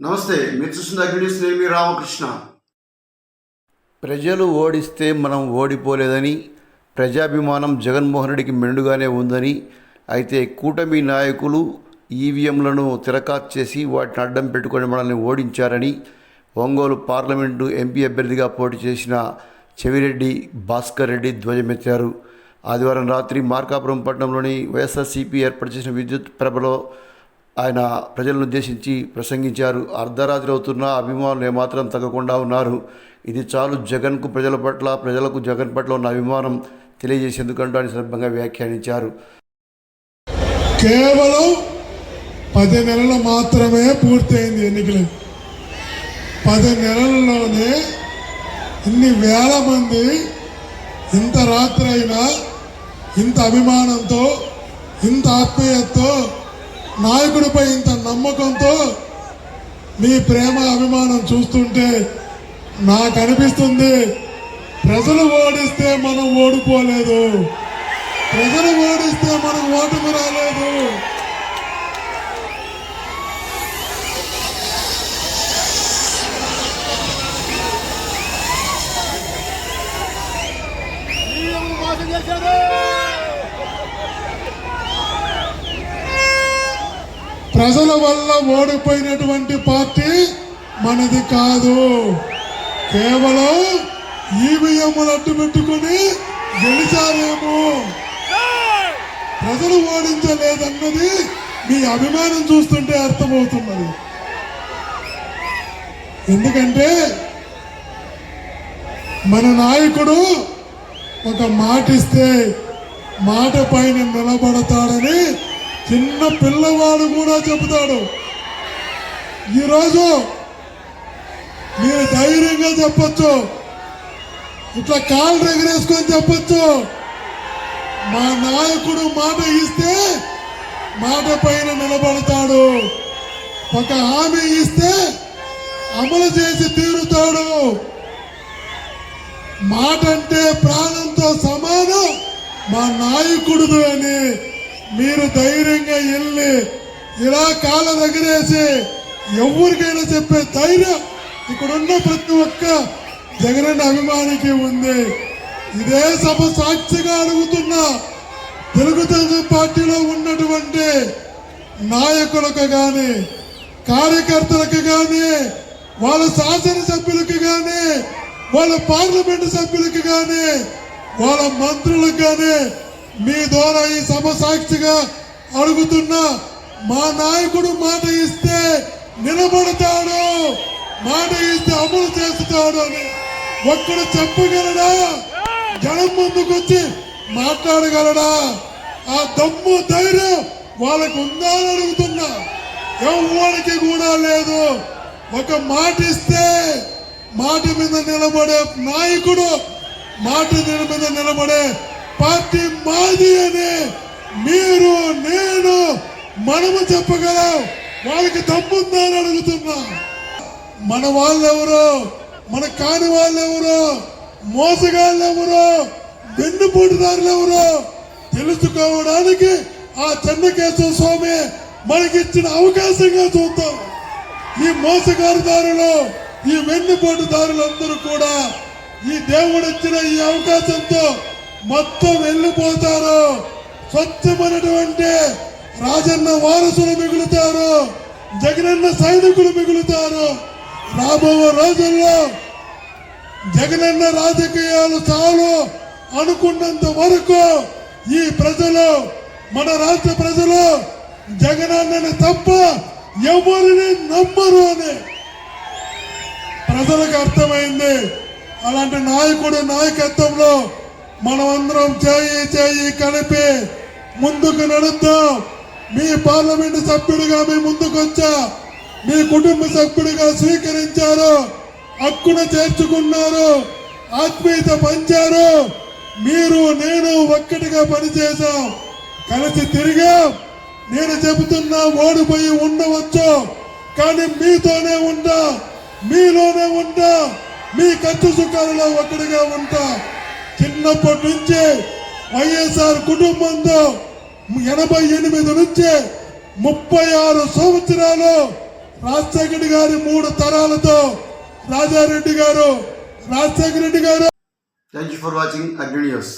నమస్తే మీరు చూస్తున్న అగ్నిస్ నేను మీ రామకృష్ణ. ప్రజలు ఓడిస్తే మనం ఓడిపోలేదని ప్రజాభిమానం జగన్మోహన్ రెడ్డికి మెండుగానే ఉందని అయితే కూటమి నాయకులు ఈవీఎంలను తిరకాత్ చేసి వాటిని అడ్డం పెట్టుకొని మనల్ని ఓడించారని ఒంగోలు పార్లమెంటు ఎంపీ అభ్యర్థిగా పోటీ చేసిన చెవిరెడ్డి భాస్కర్ రెడ్డి ధ్వజమెత్తారు. ఆదివారం రాత్రి మార్కాపురం పట్టణంలోని వైఎస్ఆర్సీపీ ఏర్పాటు చేసిన విద్యుత్ ప్రభలో ఆయన ప్రజలను ఉద్దేశించి ప్రసంగించారు. అర్ధరాత్రి అవుతున్న అభిమానులు ఏమాత్రం తగ్గకుండా ఉన్నారు. ఇది చాలు జగన్కు ప్రజల పట్ల ప్రజలకు జగన్ పట్ల ఉన్న అభిమానం తెలియజేసేందుకంటూ ఆయన సందర్భంగా వ్యాఖ్యానించారు. కేవలం పది నెలలు మాత్రమే పూర్తయింది ఎన్నికలు. పది నెలల్లోనే ఇన్ని వేల మంది ఇంత రాత్రైనా ఇంత అభిమానంతో ఇంత ఆత్మీయతతో నాయకుడిపై ఇంత నమ్మకంతో మీ ప్రేమ అభిమానం చూస్తుంటే నాకు అనిపిస్తుంది ప్రజలు ఓడిస్తే మనం ఓడిపోలేదు. ప్రజలు ఓడిస్తే మనం ఓటమి రాలేదు. ప్రజల వల్ల ఓడిపోయినటువంటి పార్టీ మనది కాదు. కేవలం ఈవీఎంలు అడ్డు పెట్టుకుని గెలిచారేమో. ప్రజలు ఓడించలేదన్నది మీ అభిమానం చూస్తుంటే అర్థమవుతున్నది. ఎందుకంటే మన నాయకుడు ఒక మాట ఇస్తే మాట పైన నిలబడతాడని చిన్న పిల్లవాడు కూడా చెబుతాడు. ఈరోజు మీరు ధైర్యంగా చెప్పొచ్చు. ఇట్లా కాళ్ళు ఎగరేసుకొని చెప్పొచ్చు. మా నాయకుడు మాట ఇస్తే మాట పైన నిలబడతాడు. ఒక హామీ ఇస్తే అమలు చేసి తీరుతాడు. మాట అంటే ప్రాణంతో సమానం మా నాయకుడు అని మీరు ధైర్యంగా వెళ్ళి ఇలా కాళ్ళ దగ్గరేసి ఎవరికైనా చెప్పే ధైర్యం ఇక్కడున్న ప్రతి ఒక్క జగనన్న అభిమానికి ఉంది. ఇదే సభ సాక్షిగా అడుగుతున్నా తెలుగుదేశం పార్టీలో ఉన్నటువంటి నాయకులకు కానీ కార్యకర్తలకు కానీ వాళ్ళ శాసనసభ్యులకు కానీ వాళ్ళ పార్లమెంటు సభ్యులకు కానీ వాళ్ళ మంత్రులకు కానీ మీ ద్వారా ఈ సభ సాక్షిగా అడుగుతున్నా మా నాయకుడు మాట ఇస్తే నిలబడతాడు. మాట ఇస్తే అమలు చేస్తాడు అని ఒక్కడు చెప్పగలడా? జనం ముందుకొచ్చి మాట్లాడగలడా? ఆ దమ్ము ధైర్యం వాళ్ళకు ఉందా అని అడుగుతున్నా. ఎవరికి కూడా లేదు. ఒక మాట ఇస్తే మాట మీద నిలబడే నాయకుడు మాట మీద నిలబడే పార్టీ మాది అని మీరు నేను మనము చెప్పగలం. వాళ్ళకి దమ్ముందా అని అడుగుతున్నా. మన వాళ్ళెవరు మన కాని వాళ్ళెవరో మోసగాళ్ళు ఎవరు వెన్నుపోటుదారులు ఎవరు తెలుసుకోవడానికి ఆ చెన్నకేశ్వర స్వామి మనకిచ్చిన అవకాశంగా చూద్దాం. ఈ మోసగారుదారులు ఈ వెన్నుపోటుదారులందరూ కూడా ఈ దేవుడు ఇచ్చిన ఈ అవకాశంతో మొత్తం వెళ్ళిపోతారు. స్వచ్ఛమైనటువంటి రాజన్న వారసులు మిగులుతారు. జగనన్న సైనికులు మిగులుతారు. రాబో రోజుల్లో జగనన్న రాజకీయాలు చాలు అనుకున్నంత వరకు ఈ ప్రజలు మన రాష్ట్ర ప్రజలు జగనన్నని తప్ప ఎవరిని నమ్మరు అని ప్రజలకు అర్థమైంది. అలాంటి నాయకుడు నాయకత్వంలో మనమందరం చేయి చేయి కలిపి ముందుకు నడుద్దాం. మీ పార్లమెంటు సభ్యుడిగా మీ ముందుకు వచ్చా మీ కుటుంబ సభ్యుడిగా స్వీకరించారు. హక్కును చేర్చుకున్నారు. ఆత్మీయత పంచారు. మీరు నేను ఒక్కటిగా పనిచేశాం. కలిసి తిరిగా. నేను చెబుతున్నా ఓడిపోయి ఉండవచ్చు. కానీ మీతోనే ఉంటా. మీలోనే ఉంటా. మీ ఖర్చు సుఖాలలో ఒక్కడిగా ఉంటా. చిన్నప్పటి నుంచి వైఎస్ఆర్ కుటుంబంతో ఎనభై ఎనిమిది నుంచి ముప్పై ఆరు సంవత్సరాలు రాజశేఖర రెడ్డి గారి మూడు తరాలతో రాజారెడ్డి గారు. రాజశేఖర రెడ్డి గారు. Thank you for watching Agni news